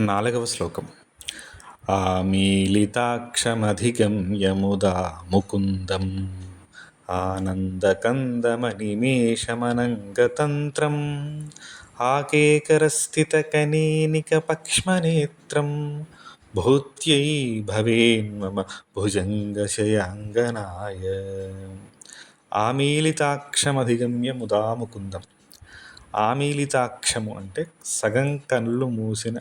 నాలుగవ శ్లోకం. ఆమీలితాక్షమధిగమ్యముదా ముకుందం ఆనందకందమనిమేషమనంగతంత్రం ఆకేకరస్థితకనీనికపక్ష్మనేత్రం భూత్యై భవేన్మమ భుజంగశయాంగనాయ. ఆమీలితాక్షమధిగమ్య ముదా ముకుందం ఆమీలితాక్షము అంటే సగం కళ్ళు మూసిన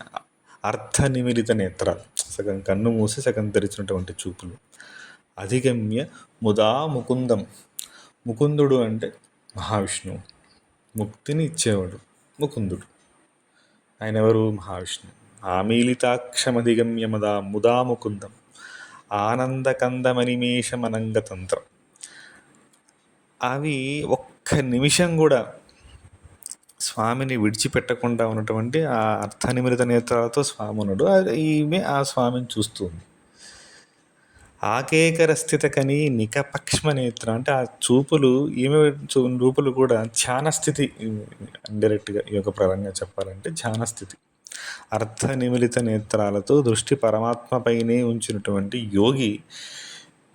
అర్థ నిమిలిత నేత్రాలు. సగం కన్ను మూసి సగం తెరిచినటువంటి చూపులు. అధిగమ్య ముదా ముకుందం. ముకుందుడు అంటే మహావిష్ణువు. ముక్తిని ఇచ్చేవాడు ముకుందుడు. ఆయన ఎవరు? మహావిష్ణువు. ఆమీలితాక్షమధిగమ్య ముదా ముదా ముకుందం. ఆనందకందమనిమేషమనంగతంత్రం. అవి ఒక్క నిమిషం కూడా స్వామిని విడిచిపెట్టకుండా ఉన్నటువంటి ఆ అర్థనిమిలిత నేత్రాలతో స్వామి ఉన్నాడు ఈమె ఆ స్వామిని చూస్తుంది ఆకేకర స్థిత కని నికపక్ష్మ నేత్ర అంటే ఆ చూపులు ఈమె చూపులు కూడా ధ్యాన స్థితి డైరెక్ట్గా ఈ యొక్క పరంగా చెప్పాలంటే ధ్యాన స్థితి. అర్థ నిమిలిత నేత్రాలతో దృష్టి పరమాత్మపైనే ఉంచినటువంటి యోగి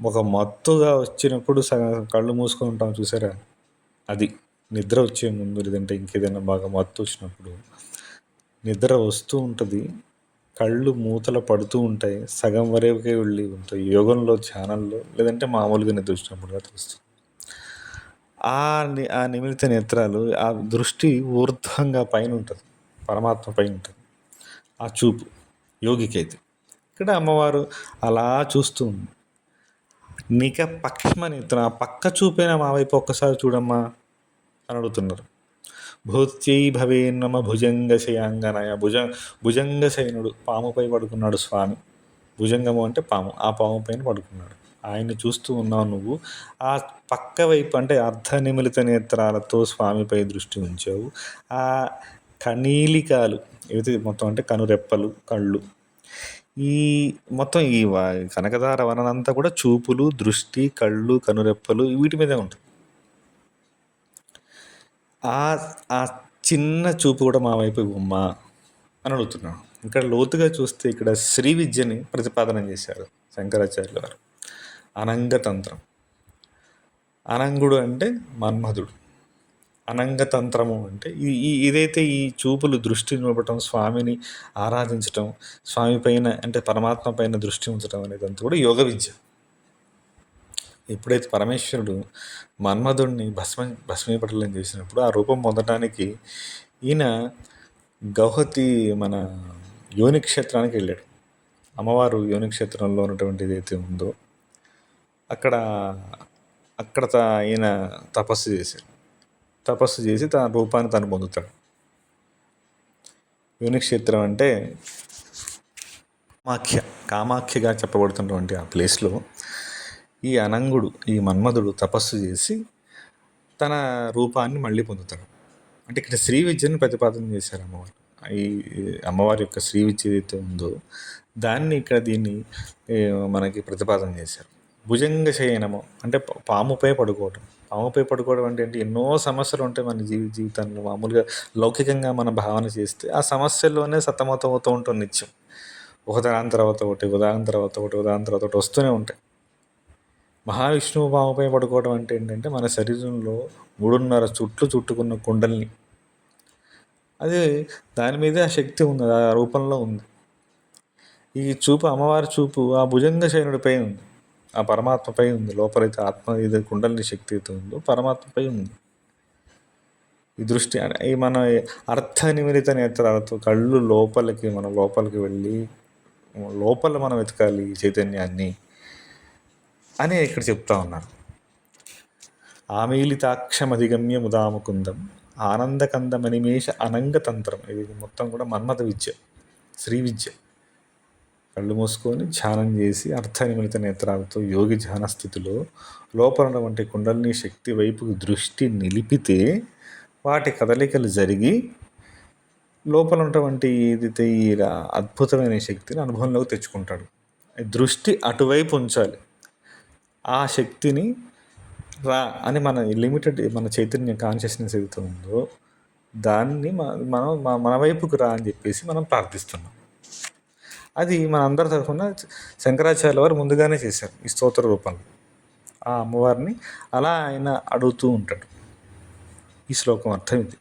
ఒక మత్తుగా వచ్చినప్పుడు సగం కళ్ళు మూసుకొని ఉంటాం చూసారా? అది. నిద్ర వచ్చే ముందు లేదంటే ఇంకేదైనా బాగా మత్తు వచ్చినప్పుడు నిద్ర వస్తూ ఉంటుంది. కళ్ళు మూతలు పడుతూ ఉంటాయి. సగం వరకే వెళ్ళి ఉంటాయి. యోగంలో ధ్యానంలో లేదంటే మామూలుగా నిద్ర వచ్చినప్పుడు తెలుస్తుంది ఆ ఆ నిమిత్త నేత్రాలు ఆ దృష్టి ఊర్ధ్వంగా పైన ఉంటుంది. పరమాత్మ పైన ఉంటుంది. ఆ చూపు యోగికి అయితే ఇక్కడ అమ్మవారు అలా చూస్తూ ఉంది. నిక పక్ష్మ నేత్రం ఆ పక్క చూపైన మా వైపు ఒక్కసారి చూడమ్మా. అని అడుగుతున్నారు. భూత్యై భవేన్నమ భుజంగశయాంగనయ. భుజ భుజంగశయనుడు పాముపై పడుకున్నాడు స్వామి. భుజంగము అంటే పాము. ఆ పాము పైన పడుకున్నాడు. ఆయన్ని చూస్తూ ఉన్నావు నువ్వు. ఆ పక్క వైపు అంటే అర్ధ నిమిలిత నేత్రాలతో స్వామిపై దృష్టి ఉంచావు. ఆ కనీలికాలు ఏదైతే మొత్తం అంటే కనురెప్పలు కళ్ళు. ఈ మొత్తం ఈ కనకదార వనంతా కూడా చూపులు దృష్టి కళ్ళు కనురెప్పలు వీటి మీదే ఉంటుంది ఆ ఆ చిన్న చూపు కూడా మా వైపు ఇవ్వమ్మా అని అడుగుతున్నాను ఇక్కడ లోతుగా చూస్తే ఇక్కడ శ్రీ విద్యని ప్రతిపాదన చేశారు శంకరాచార్యుల వారు. అనంగతంత్రం. అనంగుడు అంటే మన్మధుడు. అనంగతంత్రము అంటే ఈ ఇదైతే ఈ చూపులు దృష్టి నిలబడటం స్వామిని ఆరాధించటం స్వామి పైన అంటే పరమాత్మ పైన దృష్టి ఉంచడం అనేది కూడా యోగ విద్య. ఎప్పుడైతే పరమేశ్వరుడు మన్మధుడిని భస్మ భస్మీపటలం చేసినప్పుడు ఆ రూపం పొందడానికి ఈయన గౌహతి మన యోనిక్షేత్రానికి వెళ్ళాడు. అమ్మవారు యోనిక్షేత్రంలో ఉన్నటువంటి ఏదైతే ఉందో అక్కడ అక్కడ ఈయన తపస్సు చేశారు తపస్సు చేసి తన రూపాన్ని తను పొందుతాడు. యోనిక్షేత్రం అంటే కామాఖ్య కామాఖ్యగా చెప్పబడుతున్నటువంటి ఆ ప్లేస్లో ఈ అనంగుడు ఈ మన్మధుడు తపస్సు చేసి తన రూపాన్ని మళ్ళీ పొందుతాడు. అంటే ఇక్కడ శ్రీ విద్యను ప్రతిపాదన చేశారు అమ్మవారు. ఈ అమ్మవారి యొక్క శ్రీ విద్య ఏదైతే ఉందో దాన్ని ఇక్కడ దీన్ని మనకి ప్రతిపాదన చేశారు. భుజంగ శయనము అంటే పాముపై పడుకోవటం. పాముపై పడుకోవడం అంటే ఏంటి? ఎన్నో సమస్యలు ఉంటాయి మన జీవి జీవితంలో మామూలుగా లౌకికంగా మన భావన చేస్తే ఆ సమస్యల్లోనే సతమతం అవుతూ ఉంటాం నిత్యం ఒకదాని తర్వాత ఒకటి ఉదాహరణ తర్వాత ఒకటి ఉదాహరణ తర్వాత ఒకటి వస్తూనే ఉంటాయి. మహావిష్ణువు పాముపై పడుకోవడం అంటే ఏంటంటే మన శరీరంలో మూడున్నర చుట్లు చుట్టుకున్న కుండల్ని. అది దాని మీదే ఆ శక్తి ఉంది ఆ రూపంలో ఉంది. ఈ చూపు అమ్మవారి చూపు ఆ భుజంగ శయనుడిపై ఉంది. ఆ పరమాత్మపై ఉంది. లోపలైతే ఆత్మ ఇది కుండలిని శక్తి అయితే ఉందో పరమాత్మపై ఉంది. ఈ దృష్టి ఈ మన అర్థ నిమిలిత నేత్రాలతో కళ్ళు లోపలికి మన లోపలికి వెళ్ళి లోపల మనం వెతకాలి చైతన్యాన్ని. అని ఇక్కడ చెప్తా ఉన్నారు. ఆమీలితాక్షమధిగమ్య ముదాముకుందం ఆనందకందమనిమేష అనంగతంత్రం. ఇది మొత్తం కూడా మన్మథ విద్య శ్రీ విద్య. కళ్ళు మూసుకొని ధ్యానం చేసి అర్థనిమిలిత నేత్రాలతో యోగి ధ్యాన స్థితిలో లోపల వంటి కుండలిని శక్తి వైపుకు దృష్టి నిలిపితే వాటి కదలికలు జరిగి లోపల ఉన్నటువంటి ఏదైతే ఈ అద్భుతమైన శక్తిని అనుభవంలోకి తెచ్చుకుంటాడు. దృష్టి అటువైపు ఉంచాలి. ఆ శక్తిని రా అని మన లిమిటెడ్ మన చైతన్య కాన్షియస్నెస్ ఏదైతే ఉందో దాన్ని మనం మన మన వైపుకు రా అని చెప్పేసి మనం ప్రార్థిస్తున్నాం. అది మన అందరి తరఫున శంకరాచార్య వారు ముందుగానే చేశారు ఈ స్తోత్ర రూపంలో. ఆ అమ్మవారిని అలా ఆయన అడుగుతూ ఉంటాడు. ఈ శ్లోకం అర్థం ఇది